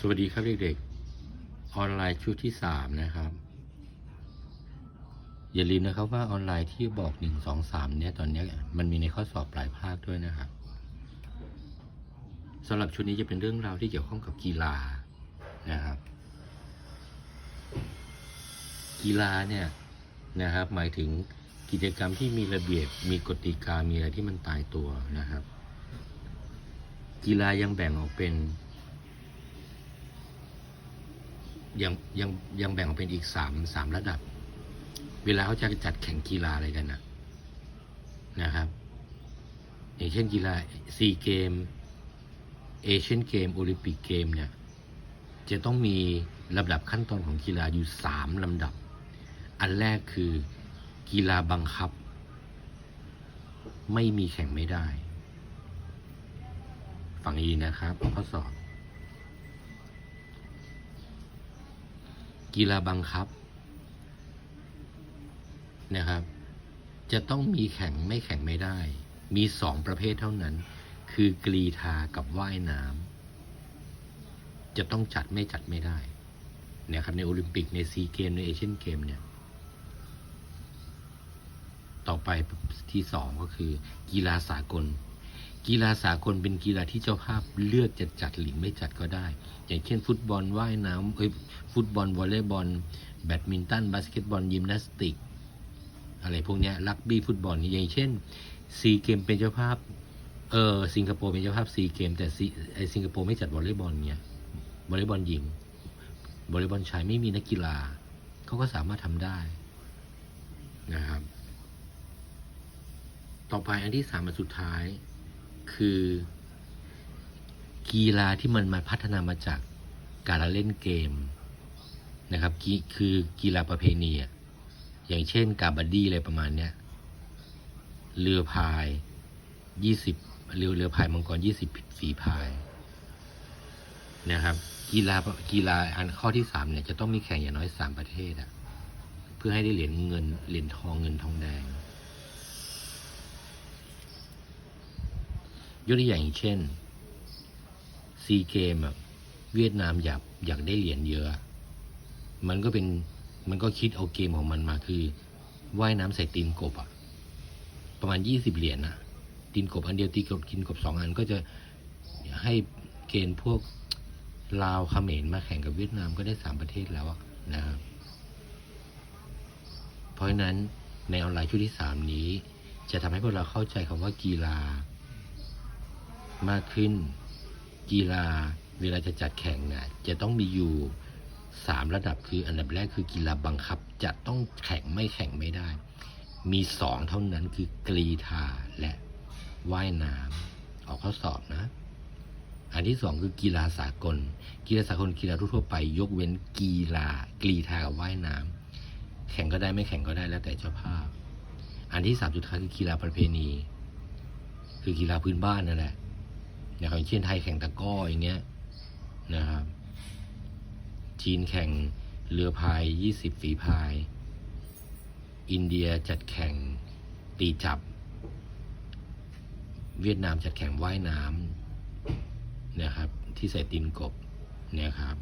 สวัสดีครับเด็กๆ ออนไลน์ชุดที่สามนะครับ อย่าลืมนะครับว่าออนไลน์ที่บอกหนึ่งสองสามเนี่ยตอนนี้มันมีในข้อสอบปลายภาคด้วยนะครับสำหรับชุดนี้จะเป็นเรื่องราวที่เกี่ยวข้องกับกีฬานะครับ กีฬาเนี่ยนะครับ หมายถึงกิจกรรมที่มีระเบียบมีกติกามีอะไรที่มันตายตัวนะครับ กีฬายังแบ่งออกเป็น ยังยังยังแบ่งออกเป็นอีกสามสามระดับ เวลาเขาจะจัดแข่งกีฬาอะไรกันนะนะครับ อย่างเช่นกีฬาซีเกมเอเชียนเกมโอลิมปิกเกมเนี่ยจะต้องมีลำดับขั้นตอนของกีฬาอยู่สามลำดับ อันแรกคือกีฬาบังคับ ไม่มีแข่งไม่ได้ ฟังดีนะครับข้อสอบ กีฬาบังคับนะครับ จะต้องมีแข่งไม่แข่งไม่ได้ มีสองประเภทเท่านั้น คือกรีธากับว่ายน้ำจะต้องจัดไม่จัดไม่ได้นะครับในโอลิมปิกในซีเกมในเอเชียนเกมเนี่ยต่อไปที่สองก็คือกีฬาสากล กีฬาสากลเป็นกีฬาที่เจ้าภาพเลือกจะจัดหรือไม่จัดก็ได้ อย่างเช่น ฟุตบอลว่ายน้ำเอ้ยฟุตบอลวอลเลย์บอล แบดมินตันบาสเกตบอลยิมนาสติก อะไรพวกนี้รักบี้ฟุตบอลอย่างเช่นซีเกมเป็นเจ้าภาพเออสิงคโปร์เป็นเจ้าภาพซีเกมแต่ซีไอสิงคโปร์ไม่จัดวอลเลย์บอลเนี่ยวอลเลย์บอลหญิงวอลเลย์บอลชายไม่มีนักกีฬาเขาก็สามารถทำได้นะครับ ต่อไปอันที่สามอันสุดท้าย คือ กีฬาที่มันมาพัฒนามาจากการเล่นเกมนะครับกีคือกีฬาประเพณีอย่างเช่นกาบาดี้อะไรประมาณเนี้ยเรือพายยี่สิบเรือเรือพายมังกรยี่สิบฝีพายนะครับ กีฬากีฬาอันข้อที่สามเนี่ยจะต้องมีแข่งอย่างน้อยสามประเทศอะเพื่อให้ได้เหรียญเงินเหรียญทองเงินทองแดง ยกตัวอย่างเช่นซีเกมอะเวียดนามอยากอยากได้เหรียญเยอะ มันก็เป็นมันก็คิดเอาเกมของมันมาคือว่ายน้ำใส่ตีนกบอะประมาณยี่สิบเหรียญนะตีนกบอันเดียวตีนกบกินกบสองอันก็จะให้เกณฑ์พวกลาวเขมรมาแข่งกับเวียดนามก็ได้สามประเทศแล้วนะครับเพราะฉะนั้นในออนไลน์ชุดที่สามนี้ จะทำให้พวกเราเข้าใจคำว่ากีฬา มากขึ้น กีฬาเวลาจะจัดแข่งเนี่ยจะต้องมีอยู่สามระดับคืออันดับแรกคือกีฬาบังคับ จะต้องแข่งไม่แข่งไม่ได้ มีสองเท่านั้นคือกรีธาและว่ายน้ำออกข้อสอบนะ อันที่สองคือกีฬาสากล กีฬาสากลกีฬาทั่วไป ยกเว้นกีฬากรีธากับว่ายน้ำแข่งก็ได้ไม่แข่งก็ได้แล้วแต่เจ้าภาพ อันที่สามสุดท้ายคือกีฬาประเพณี คือกีฬาพื้นบ้านนั่นแหละ อย่างเช่นไทยแข่งตะก้ออย่างเงี้ยนะครับ จีนแข่งเรือพายยี่สิบฝีพาย อินเดียจัดแข่งตีจับ เวียดนามจัดแข่งว่ายน้ำนะครับ ที่ใส่ตีนกบนะครับ